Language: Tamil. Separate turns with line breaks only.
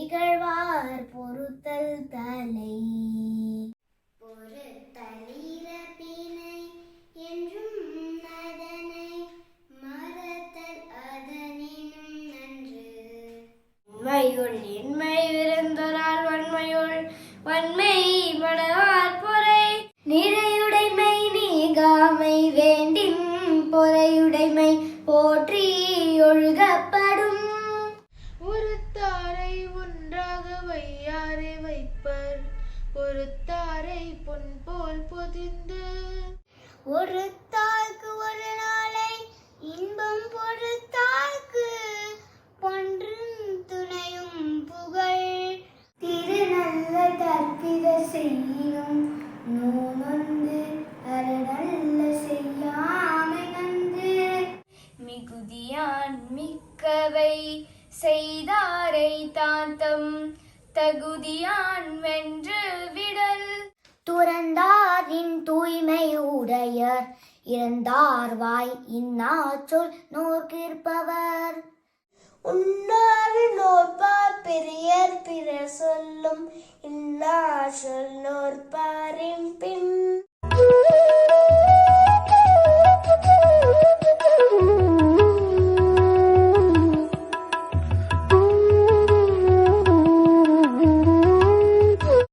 இகழ்வார் பொறுத்தல் தலை பிணை என்றும் அதனை மறத்தல் அதனினும் நன்று
உண்மையுள் இன்மை வன்மையுள் வன்மை படவார் பொறை நிறையுடைமை நீகாமை வேண்டின் பொறையுடைமை போற்றி ஒழுகப்ப
பொறுத்தாரை பொன் போல் பொதிந்து
ஒரு ஒரு நாளை இன்பம் பொறுத்தாய்க்கு பொன்றும் துணையும் புகழ்
திரு நல்ல தற்பித செய்யும் நூமந்து அரணல்ல செய்யாமை நன்று
மிகுதியான் மிக்கவை செய்தாரை தாத்தம் தகுதியான் வென்று விடல்
துறந்தாரின் தூய்மை உடையர் இறந்தார் வாய் இன்னா சொல் நோக்கிற்பவர்
உன்னாறு நோற்பா பெரியர் பிற சொல்லும் இன்னா சொல் நோற்பாரின் பின்